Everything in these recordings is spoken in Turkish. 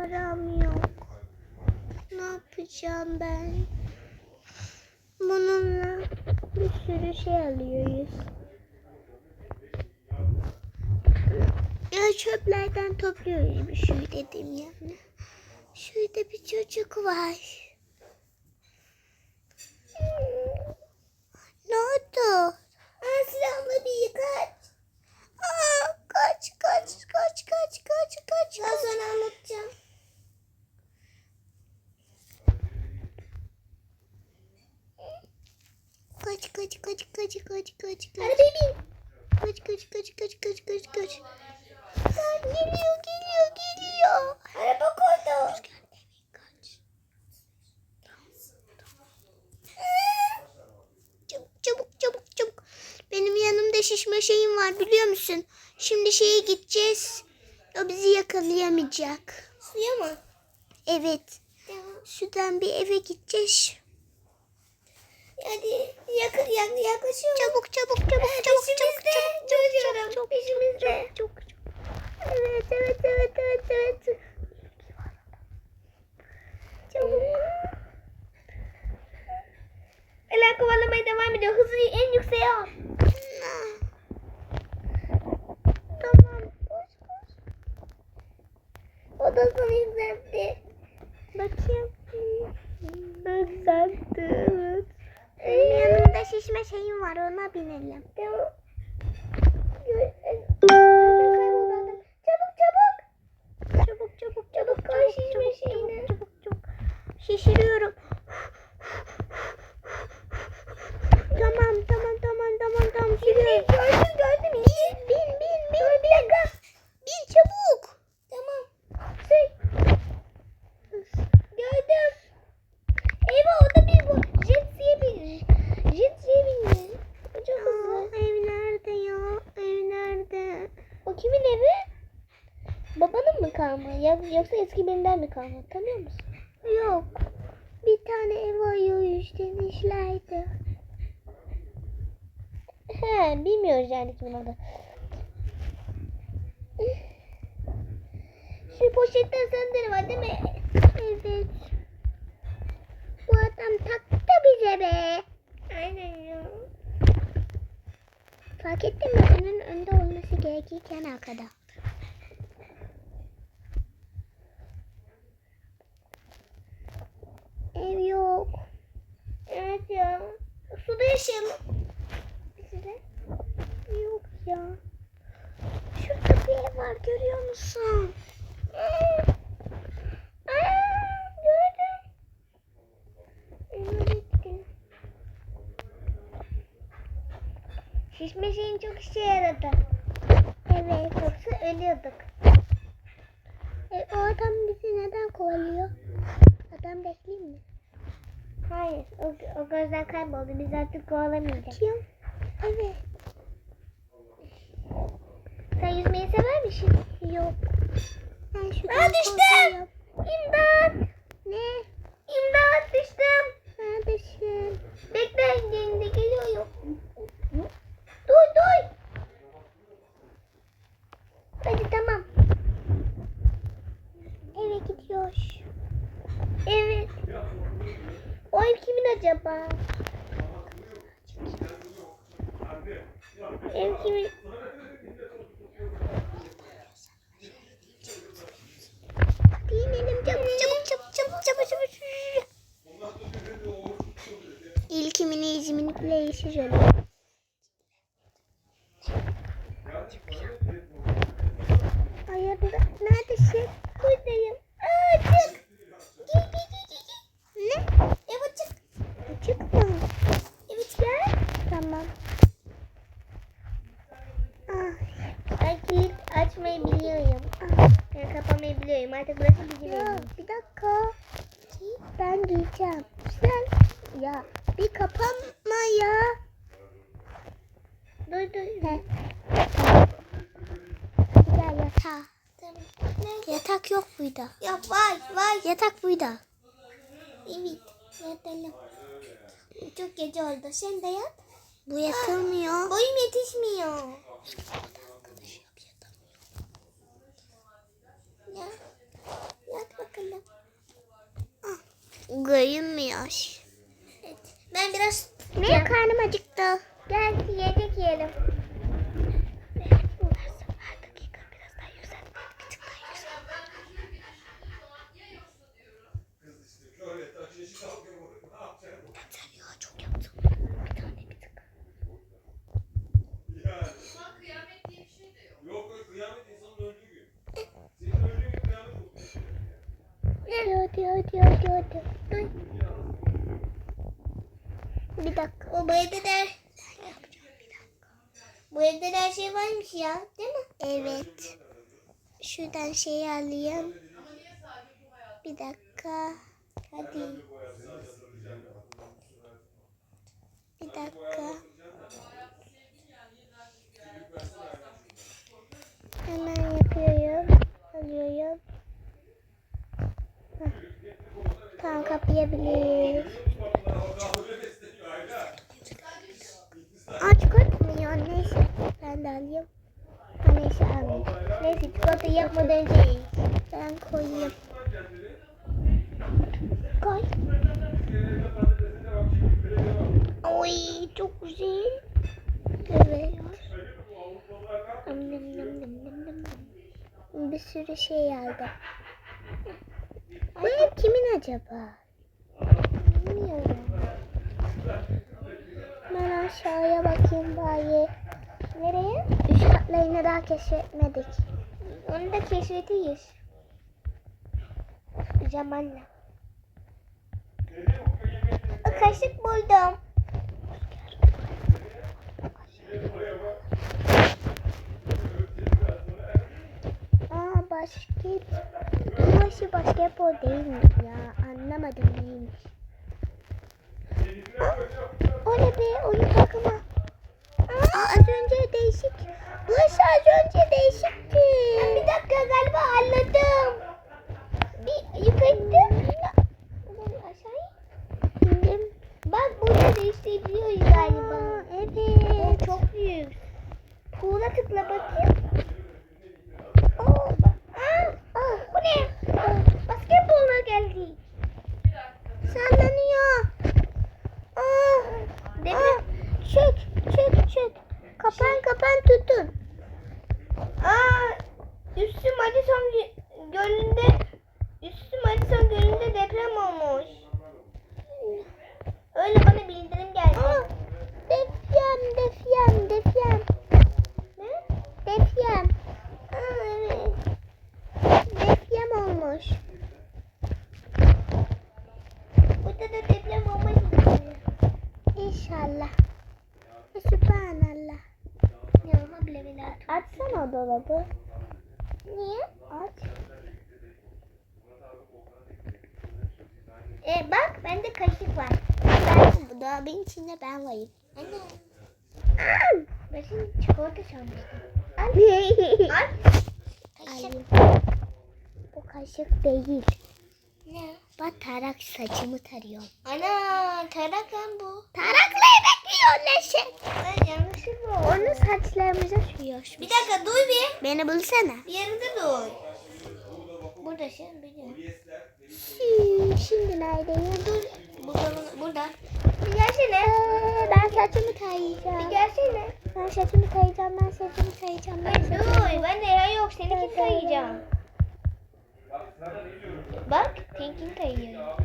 param yok. Ne yapacağım ben? Bununla bir sürü şey alıyoruz. Ya çöplerden topluyoruz bir şey dedim yani. Şurada bir çocuk var. Ne oldu? Aa, silahlı bir kaç. Aa, kaç kaç kaç kaç kaç kaç. Ben sana anlatacağım. Kaç kaç kaç kaç kaç. Hadi bebeğim. Kaç kaç kaç kaç kaç kaç kaç. Geliyor geliyor geliyor. Araba koydu. Kaç. Çabuk çabuk çabuk çabuk. Benim yanımda şişme şeyim var biliyor musun? Şimdi şeye gideceğiz. O bizi yakalayamayacak. Suya mı? Evet. Sudan bir eve gideceğiz. Yani yak, yak, yaklaşıyor. Çabuk çabuk çabuk çabuk çabuk çabuk çabuk çabuk peşimizde. Çok çok. Evet evet evet evet evet. Çabuk. Ela kovalamaya devam ediyor. Hızı en yükseğe al. Tamam. Koş koş. Odasını yükseltti. Bakayım. Yükseltti çeşme şeyim var ona binelim. Tamam. Kimin evi? Babanın mı kalma? Ya, yoksa eski birinden mi kalma? Tanıyor musun? Yok. Bir tane ev arıyoruz demişlerdi. He, bilmiyoruz yani kimin adı. Şu poşette sandalye var değil mi? Evet. Bu adam taktı bize be. Aynen ya. Fark ettin mi? Senin önde olması gerekirken arkada. Ev yok. Evet ya. Suda yaşayalım. Size? Yok ya. Şurada bir ev var görüyor musun? Aa, gördüm. Evet. Şişme şeyin çok işe yaradı. Evet. Yoksa ölüyorduk. E, o adam bizi neden kovalıyor? Adam bekleyeyim mi? Hayır. O, o gözden kayboldu. Biz artık kovalamayacağız. Kim? Evet. Sen yüzmeyi sever misin? Yok. Ben şu Aa, düştüm. İmdat. Ne? İmdat düştüm. Neredesin? Bekle yerinde geliyorum. Duy duy. Hadi tamam. Eve gidiyor. Evet. O ev kimin acaba? Ev kimin? Hadi inelim çabuk çabuk çabuk çabuk çabuk çabuk. İlkimini izimini play'i şöyle. Ayarında neredesin? Buradayım. Aa çık. Gel gel gel gel. gel. Ne? Evet çık. Açık mı? Evet gel. Tamam. Ah, Ben kilit açmayı biliyorum. ah. Yani kapamayı biliyorum. Artık burası bizim Ya evimiz. bir dakika. Ben diyeceğim. Sen ya bir kapanma ya. Dur dur. He. Tamam. Hadi gel yatağa. Tamam. Yatak yok burada. Ya var var. Yatak burada. Evet. Yatalım. Çok gece oldu. Sen de yat. Bu yatılmıyor. Boyum yetişmiyor. Ya. Yat Görünmüyor. Evet. Ben biraz Ne karnım acıktı. Gel yemek yiyelim. Her dakika biraz daha yükselt. Bir tık daha yükselt. Yeter ya çok yaptım. Bir tane bir tık. Yok yok kıyamet insanın öldüğü gün. Senin öldüğün gün kıyamet olur. Hadi hadi hadi hadi hadi. Ay. Bir dakika. O bu evde de bu evde de her şey varmış ya değil mi? Evet. Şuradan şey alayım. Bir dakika. Hadi. Bir dakika. Hemen yapıyorum. Alıyorum. Heh. Tamam kapayabiliriz. Aa çıkartmıyor. Neyse. Ben de alayım. Ha, neyse almayayım. Neyse çikolata yapmadan önce. Ben koyayım. Koy. Oy çok güzel. Evet. Nam nam nam nam nam nam. Bir sürü şey aldım. Bu ev kimin acaba? Bilmiyorum. Ben aşağıya bakayım bari. Nereye? Üst katlarını daha keşfetmedik. Onu da keşfedeceğiz. Zamanla. Kaşık buldum. Aa basket. Burası basketbol değil mi ya? Anlamadım neymiş. Aa, o ne be? Oyun takımı. Aa, az önce değişik. Burası az önce değişikti. Bir dakika galiba anladım. Bir yukarıda. Aşağıya. Bak burada değiştirebiliyoruz galiba. Aa, evet. O çok büyük. Pool'a tıkla bakayım. Aa, Aa, aa, bu ne? Basketbola geldik. sallanıyor. Aa, Deprem. aa, çök, çök, çök. Kapan, kapan tutun. Aa, üstü Madison gö- gölünde üstü Madison gölünde deprem olmuş. Öyle bana Açsana dolabı. Niye? Aç. E bak bende kaşık var. Ben, bu dolabın içinde ben varım. Anne. Ben şimdi çikolata çalmıştım. Al. Al. Kaşık. Bu kaşık değil. Ne? Bak tarak saçımı tarıyor. Ana tarak lan bu. Tarakla yemek yiyor Neşe. Ay, yanlışlıkla oldu. Onu saçlarımıza sürüyor. Bir dakika dur bir. Beni bulsana. Bir yerinde dur. Burada şimdi biliyorum. Şimdi, şimdi neredeyim? Dur. Burada. Burada. Bir gelsene. Ee, ben saçımı Bir tarayacağım. gelsene. Ben saçımı tarayacağım. Ben saçımı tarayacağım. Ben saçımı dur. Ben de yok. Seninkini kayacağım. Bak. Pink'in kayıyor.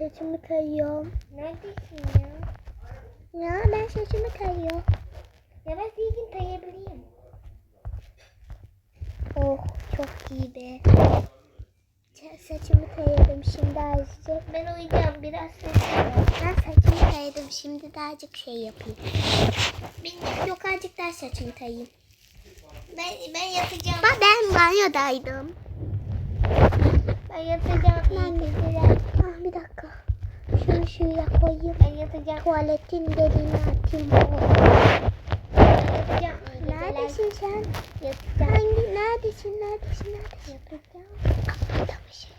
Ben saçımı tarıyorum. Neredesin ya? Ya ben saçımı tarıyorum. Ya ben silgin tayabileyim. Oh çok iyi be. Sa- Saçımı taradım şimdi azıcık. Ben uyuyacağım biraz sonra. Ben saçımı taradım şimdi de azıcık şey yapayım. Bilmiyorum yok azıcık daha saçımı tarayayım. Ben, ben yatacağım. Bak ben banyodaydım. Ben yatacağım. Ben dakika. Şunu şuraya koyayım. Ben yatacağım. Tuvaletin deliğini açayım. Ben yatacağım. Neredesin sen? Yapacağım. Hangi? Neredesin? Neredesin? Neredesin? Yapacağım. Kapıda sen?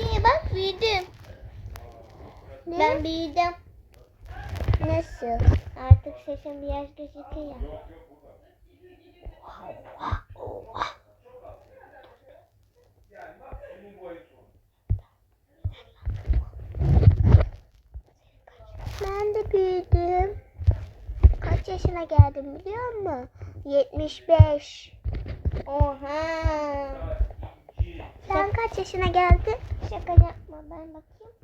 İyi bak büyüdüm. Ne? Ben büyüdüm. Nasıl? Artık sesim biraz gözüküyor. Ben de büyüdüm. Kaç yaşına geldim biliyor musun? 75. Oha. Sen kaç yaşına geldin? Şaka yapma ben bakayım.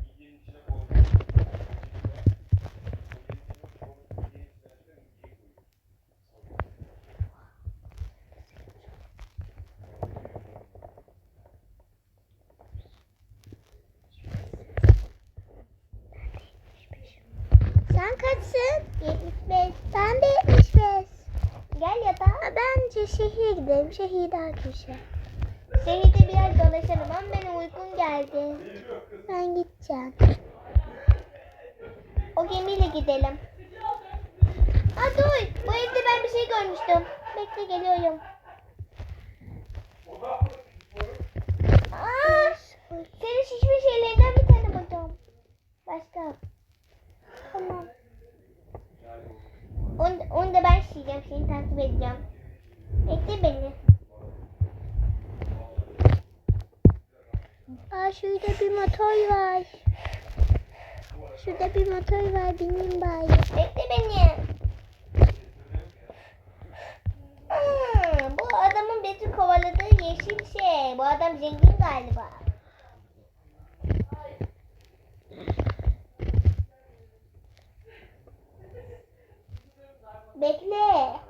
Sen kaçsın? 75. Ben de 75. Gel yatağa. Ha, Bence şehire gidelim. Şehir daha güzel. Şehirde biraz dolaşalım ama benim uykum geldi. Ben gideceğim. O gemiyle gidelim. Ha dur. Bu evde ben bir şey görmüştüm. Bekle geliyorum. Aa, senin şişme şeylerinden bir tane buldum. Başka. Tamam. Onu, onu da ben şişeceğim. Seni takip edeceğim. Bekle beni. Aa şurada bir motor var. Şurada bir motor var. Bineyim bari. Bekle beni. Hmm, bu adamın Betül kovaladığı yeşil şey. Bu adam zengin galiba. Bekle.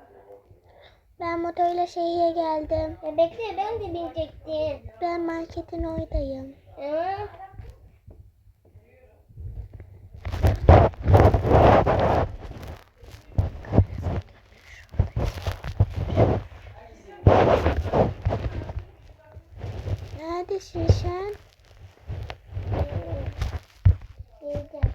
Ben motorla şehire geldim. Ya bekle ben de binecektim. Ben marketin oradayım. Hı? Neredesin sen? Geleceğim.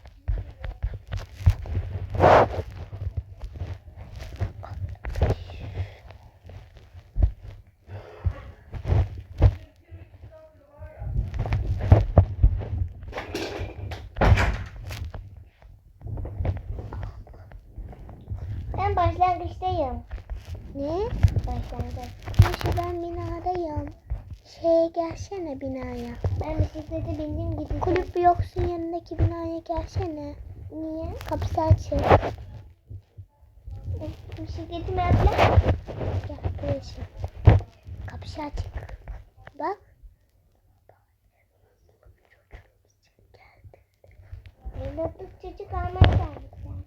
Ben başlangıçtayım. Ne? Başlangıç. Neyse ben binadayım. Şeye gelsene binaya. Ben bisiklete bindim gideceğim. Kulüp yoksun yanındaki binaya gelsene. Niye? Kapısı açık. Bisikletimi atla. Gel burası. Kapısı açık. Bak. Evlatlık çocuk almaya geldik sen.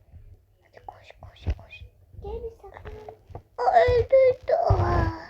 Hadi koş koş koş. Gel bir saklanalım. O öldürdü. Yaşaklar.